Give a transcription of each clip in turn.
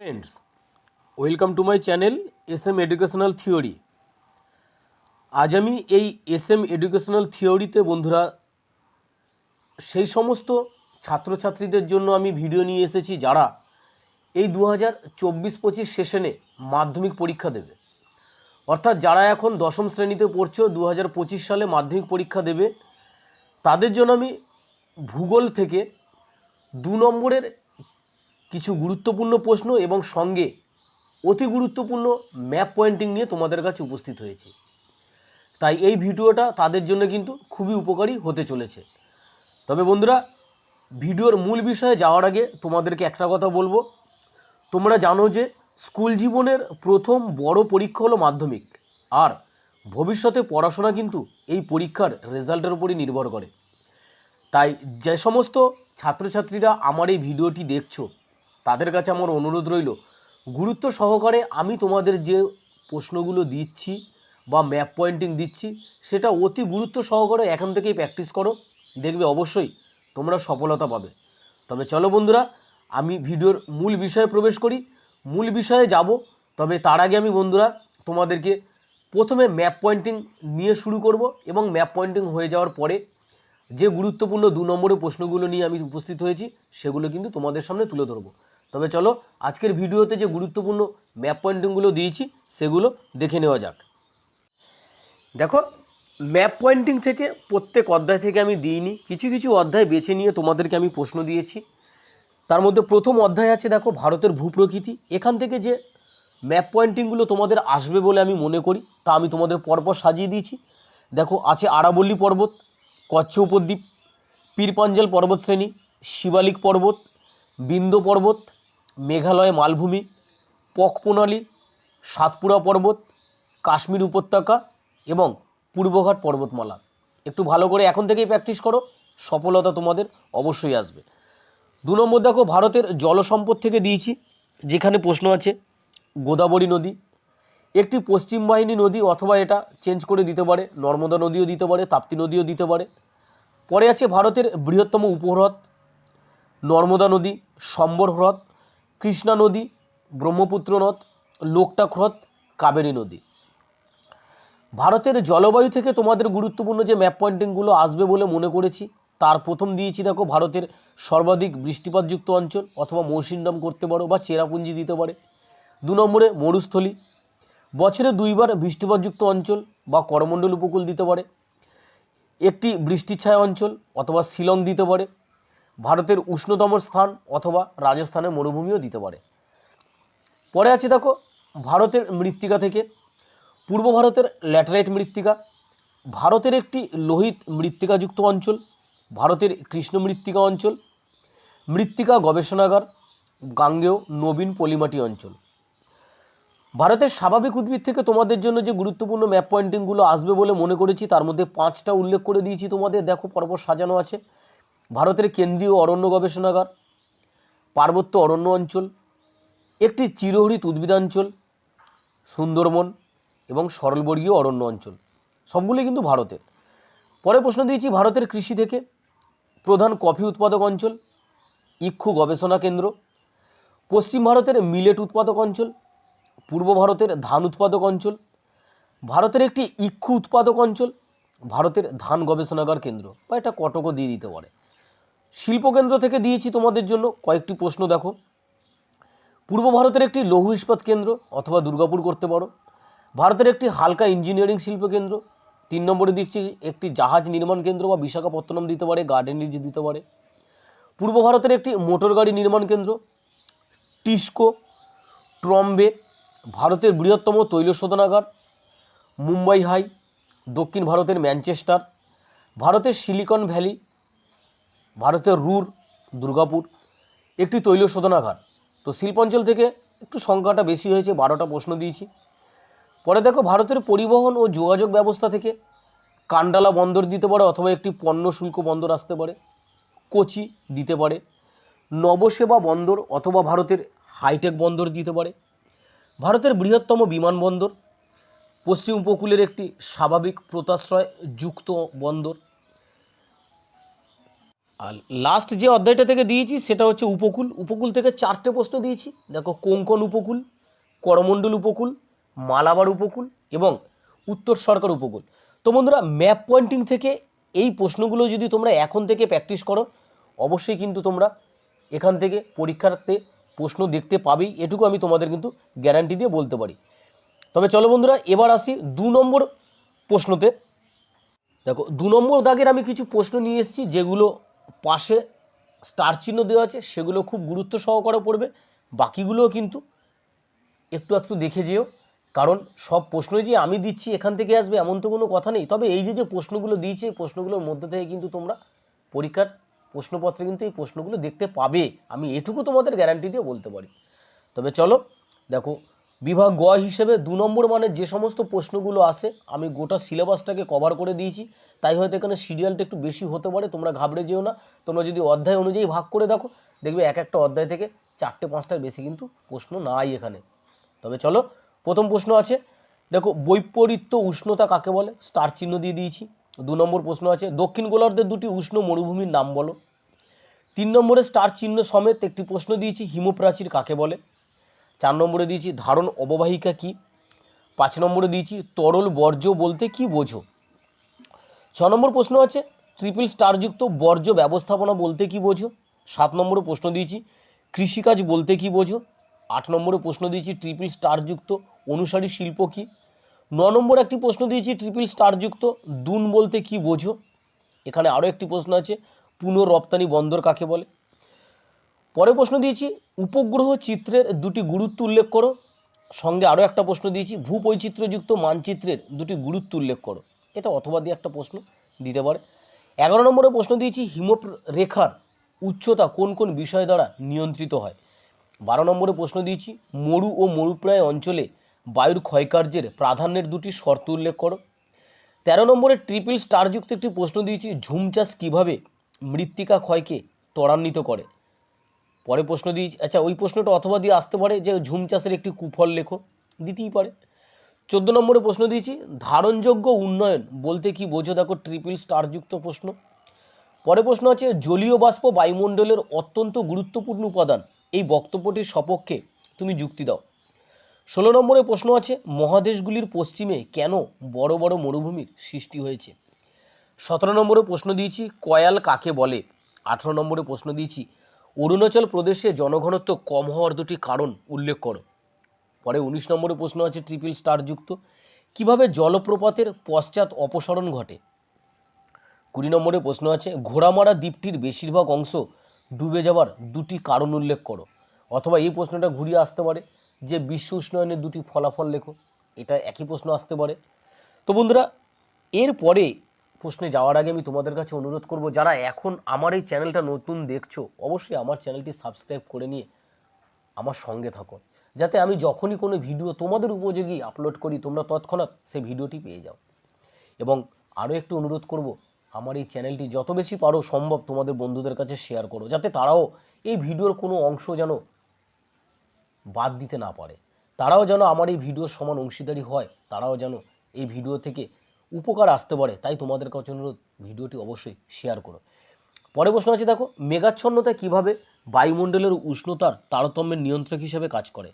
Friends welcome to my channel S M educational theory আজ আমি এই এস এম এডুকেশনাল থিওরিতে বন্ধুরা, সেই সমস্ত ছাত্রছাত্রীদের জন্য আমি ভিডিও নিয়ে এসেছি যারা এই দু হাজার চব্বিশ পঁচিশ সেশনে মাধ্যমিক পরীক্ষা দেবে। অর্থাৎ যারা এখন দশম শ্রেণীতে পড়ছো দু হাজার পঁচিশ সালে মাধ্যমিক পরীক্ষা দেবে, তাদের জন্য আমি ভূগোল থেকে দু নম্বরের কিছু গুরুত্বপূর্ণ প্রশ্ন এবং সঙ্গে অতি গুরুত্বপূর্ণ ম্যাপ পয়েন্টিং নিয়ে তোমাদের কাছে উপস্থিত হয়েছি। তাই এই ভিডিওটা তাদের জন্য কিন্তু খুবই উপকারী হতে চলেছে। তবে বন্ধুরা, ভিডিওর মূল বিষয়ে যাওয়ার আগে তোমাদেরকে একটা কথা বলব। তোমরা জানো যে স্কুল জীবনের প্রথম বড় পরীক্ষা হলো মাধ্যমিক, আর ভবিষ্যতে পড়াশোনা কিন্তু এই পরীক্ষার রেজাল্টের উপরই নির্ভর করে। তাই যে সমস্ত ছাত্রছাত্রীরা আমার এই ভিডিওটি দেখছ তাদের কাছে আমার অনুরোধ রইল, গুরুত্ব সহকারে আমি তোমাদের যে প্রশ্নগুলো দিচ্ছি বা ম্যাপ পয়েন্টিং দিচ্ছি, সেটা অতি গুরুত্ব সহকারে এখন থেকেই প্র্যাকটিস করো। দেখবে অবশ্যই তোমরা সফলতা পাবে। তবে চলো বন্ধুরা, আমি ভিডিওর মূল বিষয়ে প্রবেশ করি। মূল বিষয়ে যাব, তবে তার আগে আমি বন্ধুরা তোমাদেরকে প্রথমে ম্যাপ পয়েন্টিং নিয়ে শুরু করব এবং ম্যাপ পয়েন্টিং হয়ে যাওয়ার পরে যে গুরুত্বপূর্ণ দু নম্বরের প্রশ্নগুলো নিয়ে আমি উপস্থিত হয়েছি, সেগুলো কিন্তু তোমাদের সামনে তুলে ধরবো। তবে চলো আজকের ভিডিওতে যে গুরুত্বপূর্ণ ম্যাপ পয়েন্টিংগুলো দিয়েছি, সেগুলো দেখে নেওয়া যাক। দেখো ম্যাপ পয়েন্টিং থেকে প্রত্যেক অধ্যায় থেকে আমি দিইনি, কিছু কিছু অধ্যায় বেছে নিয়ে তোমাদেরকে আমি প্রশ্ন দিয়েছি। তার মধ্যে প্রথম অধ্যায় আছে, দেখো, ভারতের ভূপ্রকৃতি। এখান থেকে যে ম্যাপ পয়েন্টিংগুলো তোমাদের আসবে বলে আমি মনে করি, তা আমি তোমাদের পরপর সাজিয়ে দিয়েছি। দেখো, আছে আরাবল্লী পর্বত, কচ্ছ উপদ্বীপ, পীরপাঞ্জল পর্বত শ্রেণি শিবালিক পর্বত, বিন্দ পর্বত মেঘালয় মালভূমি পকপোনালি সাতপুরা পর্বত, কাশ্মীর উপত্যকা এবং পূর্বঘাট পর্বতমালা। একটু ভালো করে এখন থেকেই প্র্যাকটিস করো, সফলতা তোমাদের অবশ্যই আসবে। দু নম্বর দেখো, ভারতের জলসম্পদ থেকে দিয়েছি, যেখানে প্রশ্ন আছে, গোদাবরী নদী। একটি পশ্চিম বাহিনী নদী অথবা এটা চেঞ্জ করে দিতে পারে, নর্মদা নদীও দিতে পারে, তাপ্তি নদীও দিতে পারে। পরে আছে ভারতের বৃহত্তম উপহ্রদ, নর্মদা নদী সম্বর হ্রদ কৃষ্ণা নদী, ব্রহ্মপুত্র নদ লোকটাক হ্রদ কাবেরী নদী। ভারতের জলবায়ু থেকে তোমাদের গুরুত্বপূর্ণ যে ম্যাপ পয়েন্টিংগুলো আসবে বলে মনে করেছি, তার প্রথম দিয়েছি দেখো ভারতের সর্বাধিক বৃষ্টিপাতযুক্ত অঞ্চল অথবা মৌসিনডাম করতে পারো বা চেরাপুঞ্জি দিতে পারে। দু নম্বরে মরুস্থলী, বছরে দুইবার বৃষ্টিপাতযুক্ত অঞ্চল বা করমণ্ডল উপকূল দিতে পারে। একটি বৃষ্টিছায়া অঞ্চল অথবা শিলং দিতে পারে। ভারতের উষ্ণতম স্থান অথবা রাজস্থানের মরুভূমিও দিতে পারে। পরে আছে দেখো, ভারতের মৃত্তিকা থেকে। পূর্ব ভারতের ল্যাটেরাইট মৃত্তিকা। ভারতের একটি লোহিত মৃত্তিকাযুক্ত অঞ্চল। ভারতের কৃষ্ণ মৃত্তিকা অঞ্চল। মৃত্তিকা গবেষণাগার। গাঙ্গেয় নবীন পলিমাটি অঞ্চল। ভারতের স্বাভাবিক উদ্ভিদ থেকে তোমাদের জন্য যে গুরুত্বপূর্ণ ম্যাপ পয়েন্টিংগুলো আসবে বলে মনে করেছি, তার মধ্যে পাঁচটা উল্লেখ করে দিয়েছি তোমাদের। দেখো, পরপর সাজানো আছে। ভারতের কেন্দ্রীয় অরণ্য গবেষণাগার, পার্বত্য অরণ্য অঞ্চল, একটি চিরহরিত উদ্ভিদাঞ্চল, সুন্দরবন এবং সরলবর্গীয় অরণ্য অঞ্চল। সবগুলি কিন্তু ভারতের। পরে প্রশ্ন দিয়েছি, ভারতের কৃষি থেকে প্রধান কফি উৎপাদক অঞ্চল, ইক্ষু গবেষণা কেন্দ্র, পশ্চিম ভারতের মিলেট উৎপাদক অঞ্চল, পূর্ব ভারতের ধান উৎপাদক অঞ্চল, ভারতের একটি ইক্ষু উৎপাদক অঞ্চল, ভারতের ধান গবেষণাগার কেন্দ্র, বা এটা কটকও দিয়ে দিতে পারে। শিল্পকেন্দ্র থেকে দিয়েছি তোমাদের জন্য। কয়েকটি প্রশ্ন দেখো। পূর্ব ভারতের একটি লৌহ ইস্পাত কেন্দ্র অথবা দুর্গাপুর করতে পারো। ভারতের একটি হালকা ইঞ্জিনিয়ারিং শিল্প কেন্দ্র তিন নম্বরে দিচ্ছি একটি জাহাজ নির্মাণ কেন্দ্র বা বিশাখাপত্তনম দিতে পারে, গার্ডেন রিজ দিতে পারে। পূর্ব ভারতের একটি মোটর গাড়ি নির্মাণ কেন্দ্র, টিস্কো, ট্রম্বে, ভারতের বৃহত্তম তৈল শোধনাগার, মুম্বাই হাই, দক্ষিণ ভারতের ম্যানচেস্টার, ভারতের সিলিকন ভ্যালি ভারতের রুর, দুর্গাপুর, একটি তৈল শোধনাগার। তো শিল্পাঞ্চল থেকে একটু সংখ্যাটা বেশি হয়েছে, বারোটা প্রশ্ন দিয়েছি। পরে দেখো ভারতের পরিবহন ও যোগাযোগ ব্যবস্থা থেকে কান্ডালা বন্দর দিতে পারে অথবা একটি পণ্য শুল্ক বন্দর আসতে পারে, কোচি দিতে পারে, নবসেবা বন্দর অথবা ভারতের হাইটেক বন্দর দিতে পারে, ভারতের বৃহত্তম বিমানবন্দর পশ্চিম উপকূলের একটি স্বাভাবিক প্রতাশ্রয় যুক্ত বন্দর আর লাস্ট যে অধ্যায়টা থেকে দিয়েছি, সেটা হচ্ছে উপকূল। উপকূল থেকে চারটে প্রশ্ন দিয়েছি। দেখো, কোঙ্কন উপকূল, করমণ্ডল উপকূল, মালাবার উপকূল এবং উত্তর সরকার উপকূল। তো বন্ধুরা ম্যাপ পয়েন্টিং থেকে এই প্রশ্নগুলো যদি তোমরা এখন থেকে প্র্যাকটিস করো, অবশ্যই কিন্তু তোমরা এখান থেকে পরীক্ষাতে প্রশ্ন দেখতে পাবেই। এটুকু আমি তোমাদের কিন্তু গ্যারান্টি দিয়ে বলতে পারি। তবে চলো বন্ধুরা, এবার আসি দু নম্বর প্রশ্নতে। দেখো, দু নম্বর দাগের আমি কিছু প্রশ্ন নিয়ে এসেছি, যেগুলো পাশে স্টার চিহ্ন দেওয়া আছে, সেগুলো খুব গুরুত্ব সহকারে পড়বে। বাকিগুলোও কিন্তু একটু একটু দেখে যেও। কারণ সব প্রশ্নই যে আমি দিচ্ছি এখান থেকে আসবে এমন তো কোনো কথা নেই। তবে এই যে যে প্রশ্নগুলো দিয়েছি, এই প্রশ্নগুলোর মধ্যে থেকে কিন্তু তোমরা পরীক্ষার প্রশ্নপত্রে কিন্তু এই প্রশ্নগুলো দেখতে পাবে। আমি এটুকু তোমাদের গ্যারান্টি দিয়ে বলতে পারি। তবে চলো, দেখো বিভাগ গ হিসেবে দু নম্বর মানের যে সমস্ত প্রশ্নগুলো আসে, আমি গোটা সিলেবাসটাকে কভার করে দিয়েছি। তাই হয়তো এখানে সিরিয়ালটা একটু বেশি হতে পারে, তোমরা ঘাবড়ে যেও না। তোমরা যদি অধ্যায় অনুযায়ী ভাগ করে দেখো, দেখবে এক একটা অধ্যায় থেকে চারটে পাঁচটার বেশি কিন্তু প্রশ্ন নাই এখানে। তবে চলো, প্রথম প্রশ্ন আছে। দেখো, বৈপরীত্য উষ্ণতা কাকে বলে? স্টার চিহ্ন দিয়ে দিয়েছি। দু নম্বর প্রশ্ন আছে, দক্ষিণ গোলার্ধের দুটি উষ্ণ মরুভূমির নাম বলো। তিন নম্বরে স্টার চিহ্ন সমেত একটি প্রশ্ন দিয়েছি, হিমপ্রাচীর কাকে বলে? চার নম্বরে দিয়েছি, ধারণ অববাহিকা কি? পাঁচ নম্বরে দিয়েছি, তরল বর্জ্য বলতে কি বোঝো? ছ নম্বর প্রশ্ন আছে, ট্রিপল স্টারযুক্ত বর্জ্য ব্যবস্থাপনা বলতে কি বোঝো? সাত নম্বরে প্রশ্ন দিয়েছি, কৃষিকাজ বলতে কি বোঝো? আট নম্বরে প্রশ্ন দিয়েছি, ট্রিপল স্টারযুক্ত অনুসারী শিল্প কি? ন নম্বর একটি প্রশ্ন দিয়েছি, ট্রিপল স্টারযুক্ত দুন বলতে কি বোঝো? এখানে আরও একটি প্রশ্ন আছে, পুনঃরপ্তানি বন্দর কাকে বলে? পরে প্রশ্ন দিয়েছি, উপগ্রহ চিত্রের দুটি গুরুত্ব উল্লেখ করো। সঙ্গে আরও একটা প্রশ্ন দিয়েছি ভূবৈচিত্র্যযুক্ত মানচিত্রের দুটি গুরুত্ব উল্লেখ করো। এটা অথবা দিয়ে একটা প্রশ্ন দিতে পারে। এগারো নম্বরে প্রশ্ন দিয়েছি হিম রেখার উচ্চতা কোন কোন বিষয় দ্বারা নিয়ন্ত্রিত হয়? বারো নম্বরে প্রশ্ন দিয়েছি, মরু ও মরুপ্রায় অঞ্চলে বায়ুর ক্ষয়কার্যের প্রাধান্যের দুটি শর্ত উল্লেখ করো। তেরো নম্বরে ট্রিপল স্টারযুক্ত একটি প্রশ্ন দিয়েছি, ঝুম চাষ কীভাবে মৃত্তিকা ক্ষয়কে ত্বরান্বিত করে? পরে প্রশ্ন দিয়েছি আচ্ছা ওই প্রশ্নটা অথবা দিয়ে আসতে পারে যে ঝুম চাষের একটি কুফল লেখো, দিতেই পারে। চোদ্দ নম্বরে প্রশ্ন দিয়েছি, ধারণযোগ্য উন্নয়ন বলতে কি বোঝো? দেখো ট্রিপল স্টারযুক্ত প্রশ্ন। পরে প্রশ্ন আছে, জলীয় বাষ্প বায়ুমণ্ডলের অত্যন্ত গুরুত্বপূর্ণ উপাদান, এই বক্তব্যটির সপক্ষে তুমি যুক্তি দাও। ষোলো নম্বরে প্রশ্ন আছে, মহাদেশগুলির পশ্চিমে কেন বড় বড় মরুভূমির সৃষ্টি হয়েছে? সতেরো নম্বরে প্রশ্ন দিয়েছি, কয়াল কাকে বলে? আঠেরো নম্বরে প্রশ্ন দিয়েছি অরুণাচল প্রদেশে জনঘনত্ব কম হওয়ার দুটি কারণ উল্লেখ করো। পরে উনিশ নম্বরে প্রশ্ন আছে, ট্রিপল স্টারযুক্ত কীভাবে জলপ্রপাতের পশ্চাৎ অপসরণ ঘটে? কুড়ি নম্বরে প্রশ্ন আছে, ঘোড়ামারা দ্বীপটির বেশিরভাগ অংশ ডুবে যাওয়ার দুটি কারণ উল্লেখ করো। অথবা এই প্রশ্নটা ঘুরিয়ে আসতে পারে, যে বিশ্ব উষ্ণায়নের দুটি ফলাফল লেখো। এটা একই প্রশ্ন আসতে পারে। তো বন্ধুরা, এরপরে প্রশ্নে যাওয়ার আগে আমি তোমাদের কাছে অনুরোধ করব, যারা এখন আমার এই চ্যানেলটা নতুন দেখছ, অবশ্যই আমার চ্যানেলটি সাবস্ক্রাইব করে নিয়ে আমার সঙ্গে থাকো। যাতে আমি যখনই কোনো ভিডিও তোমাদের উপযোগী আপলোড করি, তোমরা তৎক্ষণাৎ সেই ভিডিওটি পেয়ে যাও। এবং আরও একটু অনুরোধ করব, আমার এই চ্যানেলটি যত বেশি পারো সম্ভব তোমাদের বন্ধুদের কাছে শেয়ার করো, যাতে তারাও এই ভিডিওর কোনো অংশ যেন বাদ দিতে না পারে। তারাও যেন আমার এই ভিডিওর সমান অংশীদারি হয়, তারাও যেন এই ভিডিও থেকে উপকার আসতে পারে, তাই তোমাদের কাছে অনুরোধ, ভিডিওটি অবশ্যই শেয়ার করো। পরে প্রশ্ন আছে, দেখো, মেঘাচ্ছন্নতা কীভাবে বায়ুমণ্ডলের উষ্ণতার তারতম্যের নিয়ন্ত্রক হিসেবে কাজ করে?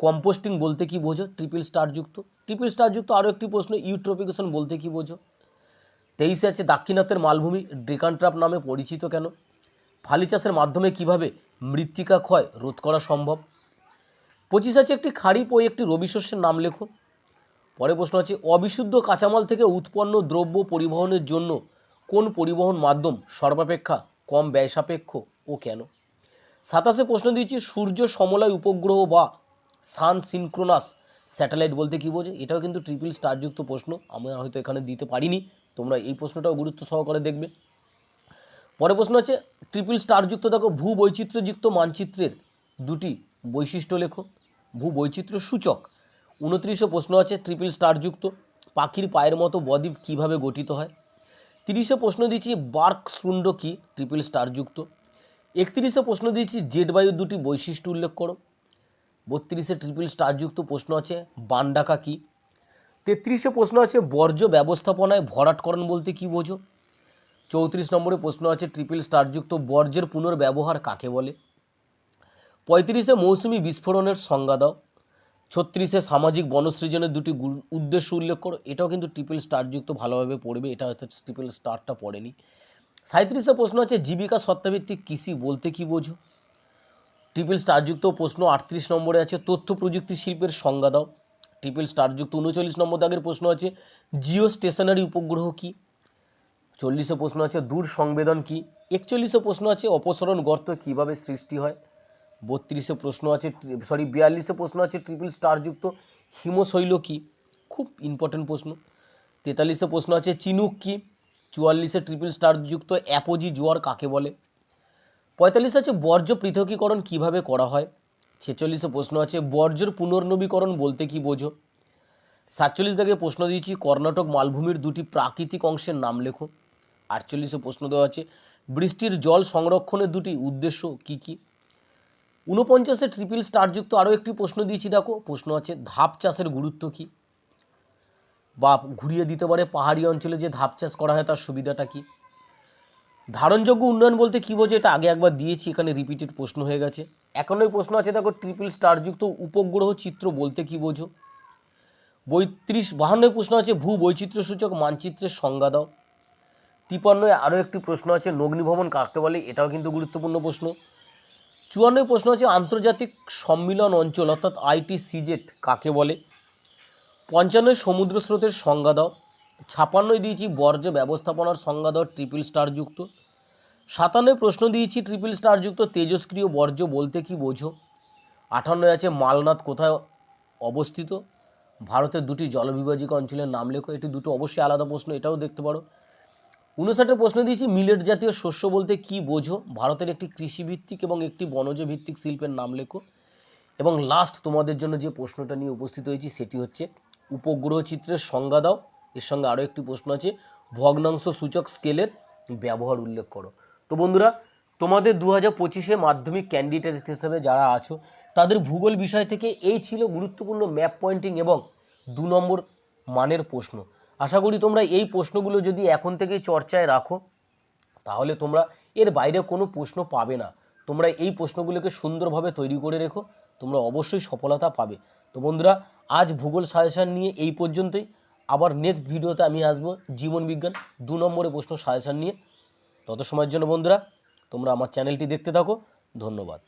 কম্পোস্টিং বলতে কি বোঝো? ট্রিপল স্টারযুক্ত ট্রিপল স্টারযুক্ত আরও একটি প্রশ্ন ইউট্রোপিকেশন বলতে কি বোঝো? তেইশে আছে, দাক্ষিণাত্যের মালভূমি ড্রেকানট্রাপ নামে পরিচিত কেন? ফালি চাষের মাধ্যমে কীভাবে মৃত্তিকা ক্ষয় রোধ করা সম্ভব? পঁচিশ আছে, একটি খারিপ ও একটি রবি শস্যের নাম লেখো। পরে প্রশ্ন হচ্ছে, অবিশুদ্ধ কাঁচামাল থেকে উৎপন্ন দ্রব্য পরিবহনের জন্য কোন পরিবহন মাধ্যম সর্বাপেক্ষা কম ব্যয় সাপেক্ষ ও কেন? সাতাশে প্রশ্ন দিয়েছি, সূর্য সমলয় উপগ্রহ বা সান সিনক্রোনাস স্যাটেলাইট বলতে কী বোঝে? এটাও কিন্তু ট্রিপল স্টারযুক্ত প্রশ্ন আমরা হয়তো এখানে দিতে পারিনি, তোমরা এই প্রশ্নটাও গুরুত্ব সহকারে দেখবে। পরে প্রশ্ন আছে ট্রিপল স্টারযুক্ত দেখো ভূ বৈচিত্র্যযুক্ত মানচিত্রের দুটি বৈশিষ্ট্য লেখো। ভূ বৈচিত্র্য সূচক উনত্রিশে প্রশ্ন আছে ট্রিপল স্টারযুক্ত পাখির পায়ের মতো বদ্বীপ কীভাবে গঠিত হয়? তিরিশে প্রশ্ন দিয়েছি, বার্ক শৃণ্ড কি? ট্রিপল স্টারযুক্ত একত্রিশে প্রশ্ন দিয়েছি, জেট বায়ুর দুটি বৈশিষ্ট্য উল্লেখ করো। বত্রিশে ট্রিপল স্টারযুক্ত প্রশ্ন আছে, বানডাকা কি? তেত্রিশে প্রশ্ন আছে, বর্জ্য ব্যবস্থাপনায় ভরাটকরণ বলতে কি বোঝো? চৌত্রিশ নম্বরে প্রশ্ন আছে ট্রিপল স্টারযুক্ত বর্জ্যের পুনর্ব্যবহার কাকে বলে? পঁয়ত্রিশে মৌসুমি বিস্ফোরণের সংজ্ঞা দাও। ছত্রিশে সামাজিক বনসৃজনের দুটি উদ্দেশ্য উল্লেখ করো। এটাও কিন্তু ট্রিপল স্টারযুক্ত ভালোভাবে পড়বে। এটা হয়তো ট্রিপল স্টারটা পড়েনি। সাঁত্রিশে প্রশ্ন আছে, জীবিকা সত্তাভিত্তিক কৃষি বলতে কি বোঝো? ট্রিপল স্টারযুক্ত প্রশ্ন আটত্রিশ নম্বরে আছে, তথ্য প্রযুক্তি শিল্পের সংজ্ঞা দাও। ট্রিপল স্টারযুক্ত উনচল্লিশ নম্বর দাগের প্রশ্ন আছে জিও স্টেশনারি উপগ্রহ কী? চল্লিশে প্রশ্ন আছে দূর সংবেদন কী? একচল্লিশে প্রশ্ন আছে, অপসরণ গর্ত কীভাবে সৃষ্টি হয়? বত্রিশে প্রশ্ন আছে সরি বিয়াল্লিশে প্রশ্ন আছে ট্রিপল স্টারযুক্ত হিমশৈল কী খুব ইম্পর্টেন্ট প্রশ্ন। তেতাল্লিশে প্রশ্ন আছে, চিনুক কী চুয়াল্লিশে ট্রিপল স্টারযুক্ত অ্যাপোজি জোয়ার কাকে বলে? পঁয়তাল্লিশ আছে, বর্জ্য পৃথকীকরণ কীভাবে করা হয়? ছেচল্লিশে প্রশ্ন আছে, বর্জ্যর পুনর্নবীকরণ বলতে কি বোঝো? সাতচল্লিশ থেকে প্রশ্ন দিয়েছি, কর্ণাটক মালভূমির দুটি প্রাকৃতিক অংশের নাম লেখো। আটচল্লিশে প্রশ্ন দেওয়া আছে, বৃষ্টির জল সংরক্ষণের দুটি উদ্দেশ্য কি কি? ঊনপঞ্চাশে ট্রিপল স্টারযুক্ত আরও একটি প্রশ্ন দিয়েছি, দেখো। প্রশ্ন আছে, ধাপ চাষের গুরুত্ব কি? বা ঘুরিয়ে দিতে পারে পাহাড়ি অঞ্চলে যে ধাপ চাষ করা হয় তার সুবিধাটা কি? ধারণযোগ্য উন্নয়ন বলতে কী বোঝে এটা আগে একবার দিয়েছি, এখানে রিপিটেড প্রশ্ন হয়ে গেছে। একান্নই প্রশ্ন আছে, দেখো ট্রিপল স্টারযুক্ত উপগ্রহ চিত্র বলতে কী বোঝো? বৈত্রিশ বাহান্নয় প্রশ্ন আছে ভূ বৈচিত্র্যসূচক মানচিত্রের সংজ্ঞা দাও। তিপান্নয় আরও একটি প্রশ্ন আছে, নগ্নিভবন কাকে বলে? এটাও কিন্তু গুরুত্বপূর্ণ প্রশ্ন। চুয়ান্নয় প্রশ্ন আছে, আন্তর্জাতিক সম্মিলন অঞ্চল, অর্থাৎ আইটি সিজেট কাকে বলে? পঞ্চান্নয় সমুদ্র স্রোতের সংজ্ঞা দাও। ছাপান্নয় দিয়েছি, বর্জ্য ব্যবস্থাপনার সংজ্ঞা দাও, ট্রিপল স্টারযুক্ত। সাতান্নয় প্রশ্ন দিয়েছি, ট্রিপল স্টারযুক্ত, তেজস্ক্রিয় বর্জ্য বলতে কি বোঝো? আটান্নয় আছে, মালনাথ কোথায় অবস্থিত? ভারতের দুটি জলবিভাজিকা অঞ্চলের নাম লেখো, এটি দুটো অবশ্যই আলাদা প্রশ্ন, এটাও দেখতে পারো। উনষাটের প্রশ্ন দিয়েছি, মিলেট জাতীয় শস্য বলতে কি বোঝো? ভারতের একটি কৃষিভিত্তিক এবং একটি বনজ ভিত্তিক শিল্পের নাম লেখো। এবং লাস্ট তোমাদের জন্য যে প্রশ্নটা নিয়ে উপস্থিত হয়েছি, সেটি হচ্ছে, উপগ্রহ চিত্রের সংজ্ঞা দাও। এর সঙ্গে আরও একটি প্রশ্ন আছে, ভগ্নাংশ সূচক স্কেলের ব্যবহার উল্লেখ করো। তো বন্ধুরা, তোমাদের দু হাজার পঁচিশে মাধ্যমিক ক্যান্ডিডেট হিসেবে যারা আছো, তাদের ভূগোল বিষয় থেকে এই ছিল গুরুত্বপূর্ণ ম্যাপ পয়েন্টিং এবং দু নম্বর মানের প্রশ্ন। আশা করি তোমরা এই প্রশ্নগুলো যদি এখন থেকেই চর্চায় রাখো, তাহলে তোমরা এর বাইরে কোনো প্রশ্ন পাবে না। তোমরা এই প্রশ্নগুলোকে সুন্দরভাবে তৈরি করে রেখো, তোমরা অবশ্যই সফলতা পাবে। তো বন্ধুরা, আজ ভূগোল সাজেশান নিয়ে এই পর্যন্তই। আবার নেক্সট ভিডিওতে আমি আসব জীবন বিজ্ঞান, দু নম্বরে প্রশ্ন সাজেশান নিয়ে। তত সময়ের জন্য বন্ধুরা, তোমরা আমার চ্যানেলটি দেখতে থাকো। ধন্যবাদ।